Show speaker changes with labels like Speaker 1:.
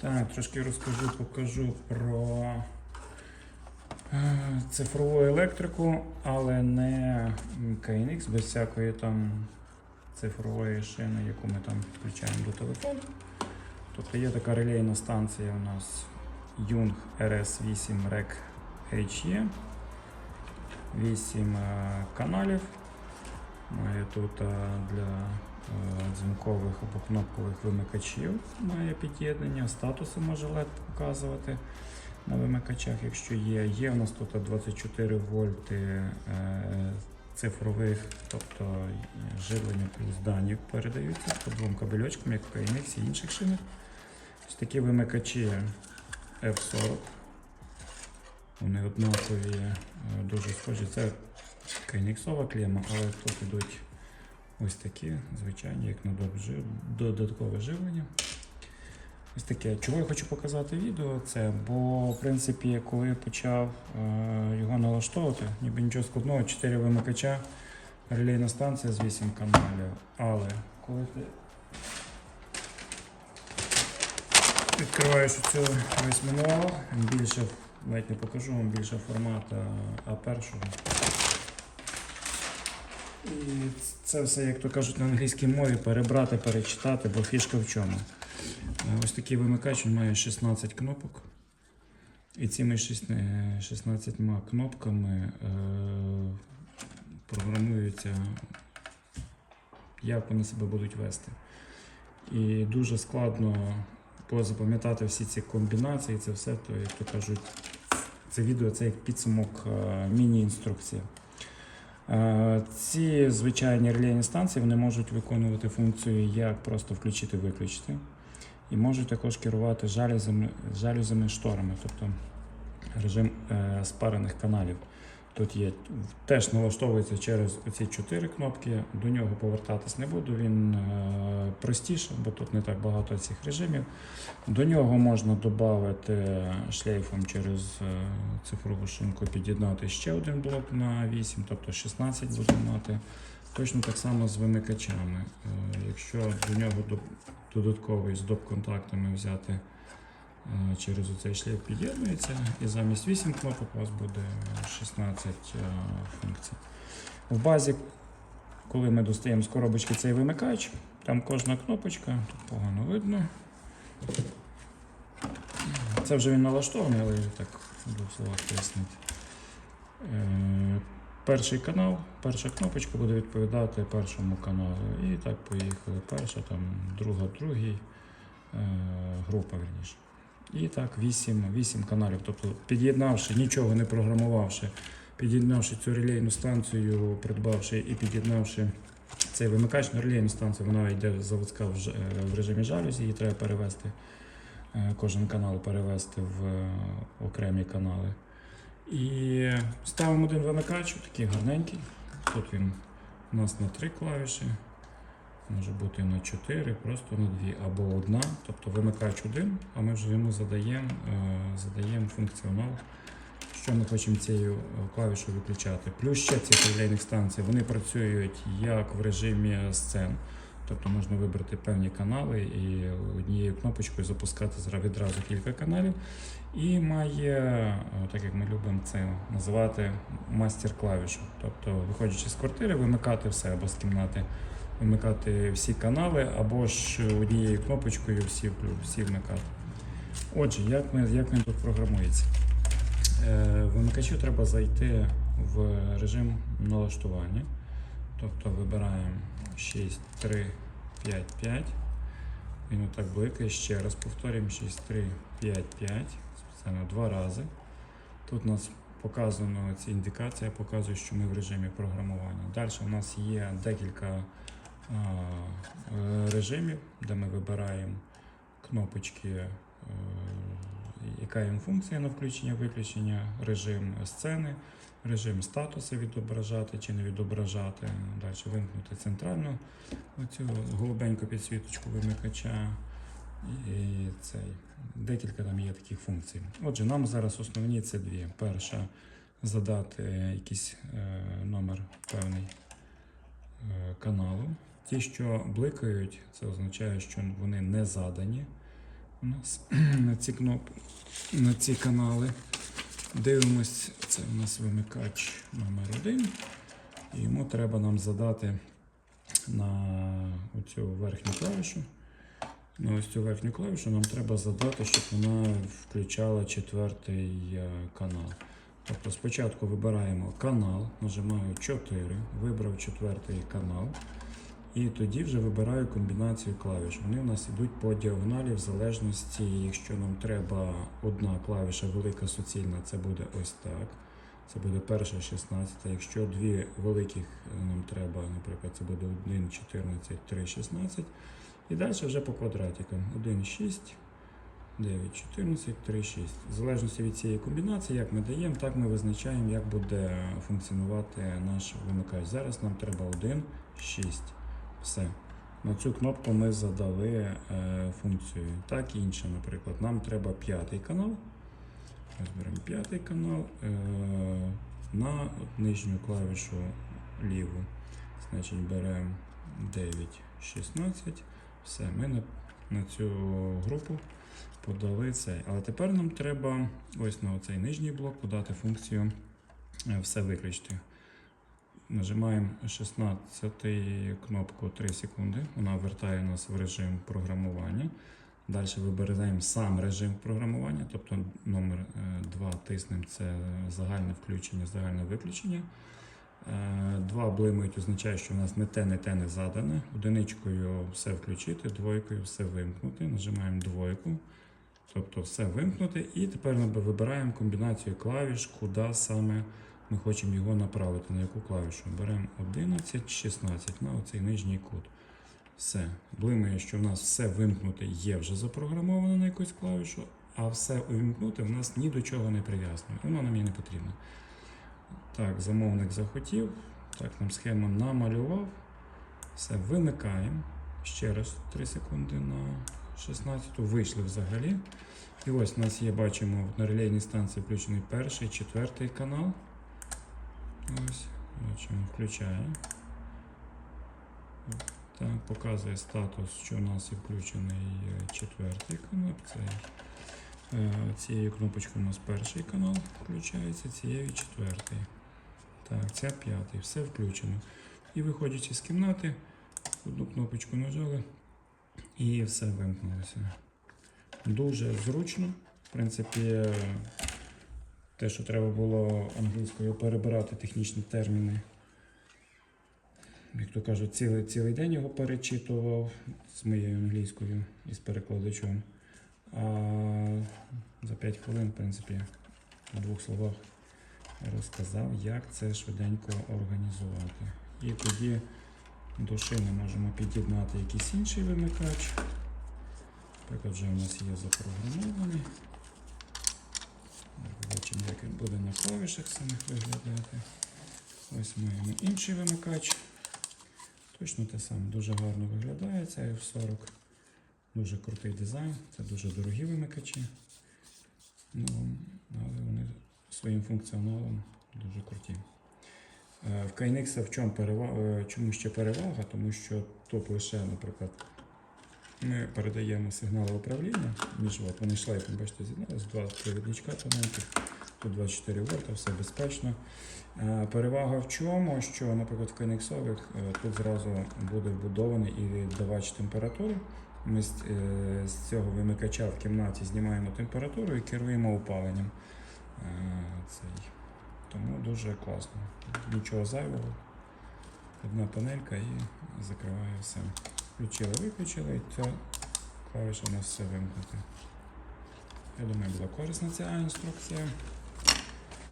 Speaker 1: Так, трошки розкажу, покажу про е, цифрову електрику, але не KNX, без всякої там цифрової шини, яку ми там підключаємо до телефону. Тобто є така релейна станція у нас Jung RS8 REC HE. 8 е, каналів. Має тут е, для дзвінкових або кнопкових вимикачів має під'єднання, статуси може LED показувати на вимикачах, якщо є. Є у нас тут 24 вольти е, цифрових, тобто живлення плюс дані передаються по двом кабельочкам, як в KNX і інших шинах. Ось такі вимикачі F40. Вони однакові, е, дуже схожі. Це кайніксова клема, але тут йдуть ось такі, звичайні, як на додаткове живлення. Ось таке. Чого я хочу показати відео, це, бо в принципі, коли я почав е, його налаштовувати, ніби нічого складного, 4 вимикача, релейна станція з 8 каналів. Але коли ти відкриваєш цю весь мануал, більше, навіть не покажу вам більше формату А1. І це все, як то кажуть на англійській мові, перебрати, перечитати, бо фішка в чому. Е, Ось такий вимикач він має 16 кнопок. І цими е, 16 кнопками е, програмуються, як вони себе будуть вести. І дуже складно позапам'ятати всі ці комбінації, це все, то, як то кажуть, це відео це як підсумок е, міні-інструкція. Е, Ці звичайні релейні станції вони можуть виконувати функцію як просто включити-виключити, і можуть також керувати жалюзами, жалюзами шторами, тобто режим е, спарених каналів. Тут є теж налаштовується через оці чотири кнопки. До нього повертатись не буду. Він е, простіше, бо тут не так багато цих режимів. До нього можна додати шлейфом через е, цифрову шинку, під'єднати ще один блок на 8, тобто 16 буде мати. Точно так само з вимикачами. Е, Якщо до нього додатковий з доп-контактами взяти через оцей шлейф під'єднується, і замість 8 кнопок у вас буде 16 е, функцій. В базі, коли ми достаємо з коробочки цей вимикач, там кожна кнопочка, тут погано видно. Це вже він налаштований, але я так в словах пояснити. Е, Перший канал, перша кнопочка буде відповідати першому каналу. І так поїхали. Перша, там, друга, другий, е, група верніше. І так, 8, 8 каналів. Тобто, під'єднавши, нічого не програмувавши, під'єднавши цю релейну станцію, придбавши і під'єднавши цей вимикач на релейну станцію, вона йде заводська в, е, режимі жалюзі, її треба перевести, е, кожен канал перевести в е, окремі канали. І ставимо один вимикач, такий гарненький. Тут він у нас на три клавіші, може бути на чотири, просто на дві, або одна, тобто вимикач один, а ми вже йому задаємо, е, задаємо функціонал, що ми хочемо цією е, клавішою виключати. Плюс ще ці релейних станцій вони працюють як в режимі сцен. Тобто можна вибрати певні канали і однією кнопочкою запускати відразу кілька каналів. І має, е, так як ми любимо це називати, мастер-клавішу. Тобто, виходячи з квартири, вимикати все або з кімнати, вимикати всі канали, або ж однією кнопочкою всі, всі вмикати. Отже, як, ми, як він тут програмується? Е, Вимикачу треба зайти в режим налаштування. Тобто вибираємо 6, 3, 5, 5. Він отак бликає. Ще раз повторюємо 6, 3, 5, 5. Спеціально два рази. Тут у нас показано ця індикація, показує, що ми в режимі програмування. Далі у нас є декілька режимів, де ми вибираємо кнопочки, е, яка є функція на включення-виключення, режим сцени, режим статуси відображати чи не відображати. Далі вимкнути центральну оцю голубеньку підсвіточку вимикача. І цей. Декілька там є таких функцій. Отже, нам зараз основні це дві. Перша задати якийсь е, номер певний е, каналу. Ті, що бликають, це означає, що вони не задані. у нас на ці кнопки, на ці канали. Дивимось, це у нас вимикач номер 1 І йому треба нам задати на цю верхню клавішу. На ось цю верхню клавішу нам треба задати, щоб вона включала четвертий е, канал. Тобто спочатку вибираємо канал, нажимаю 4, вибрав четвертий канал. І тоді вже вибираю комбінацію клавіш. Вони у нас йдуть по діагоналі в залежності, якщо нам треба одна клавіша велика суцільна, це буде ось так. Це буде перша 16. Якщо дві великих е, нам треба, наприклад, це буде 1, 14, 3, 16. І далі вже по квадратикам. 1, 6, 9, 14, 3, 6. В залежності від цієї комбінації, як ми даємо, так ми визначаємо, як буде функціонувати наш вимикач. Зараз нам треба 1, 6. Все. На цю кнопку ми задали е, функцію. Так і інше, наприклад. Нам треба п'ятий канал. Ось беремо п'ятий канал е, на нижню клавішу ліву. Значить, беремо 9, 16. Все, ми на, на цю групу подали цей. Але тепер нам треба ось на цей нижній блок подати функцію е, все виключити. Нажимаємо 16 кнопку 3 секунди. Вона вертає нас в режим програмування. Далі вибираємо сам режим програмування, тобто номер 2 тиснемо це загальне включення, загальне виключення. Е, Два блимають означає, що у нас не те, не те не задане. Одиничкою все включити, двойкою все вимкнути. Нажимаємо двойку, тобто все вимкнути. І тепер ми вибираємо комбінацію клавіш, куди саме ми хочемо його направити, на яку клавішу. Беремо 11, 16 на оцей нижній кут. Все. Блимає, що в нас все вимкнути є вже запрограмовано на якусь клавішу, а все увімкнути в нас ні до чого не прив'язано. Воно нам і не потрібно. Так, замовник захотів. Так, нам схему намалював. Все, вимикаємо. Ще раз 3 секунди на 16. Вийшли взагалі. І ось у нас є, бачимо, на релейній станції включений перший, четвертий канал. Ось, бачимо, включає. Так, показує статус, що у нас є включений е, четвертий канал. Е, цією кнопочкою у нас перший канал включається, цією четвертий. Так, це п'ятий, все включено. І виходячи з кімнати, одну кнопочку нажали і все вимкнулося. Дуже зручно. В принципі, те, що треба було англійською перебирати технічні терміни. Як то кажуть, цілий, цілий день його перечитував з моєю англійською і з перекладачом. А за 5 хвилин, в принципі, в двох словах розказав, як це швиденько організувати. І тоді до шини можемо під'єднати якийсь інший вимикач. Наприклад, вже у нас є запрограмований. Бачимо, як він буде на клавішах самих виглядати. Ось маємо інший вимикач. Точно те саме, дуже гарно виглядає цей F40. Дуже крутий дизайн, це дуже дорогі вимикачі. Ну, але вони своїм функціоналом дуже круті. Е, В KNX в чому перевага, чому ще перевага? Тому що тут лише, наприклад, ми передаємо сигнали управління між вони шлейфом, бачите, з'єдналися, два провідничка тоненьких, тут 24 вольта, все безпечно. Е, Перевага в чому? Що, наприклад, в KNX тут зразу буде вбудований і давач температури. Ми з, е, цього вимикача в кімнаті знімаємо температуру і керуємо опаленням. Е. Тому дуже класно. Нічого зайвого. Одна панелька і закриває все. Включили, виключили, і це клавіша у нас все вимкнути. Я думаю, була корисна ця інструкція.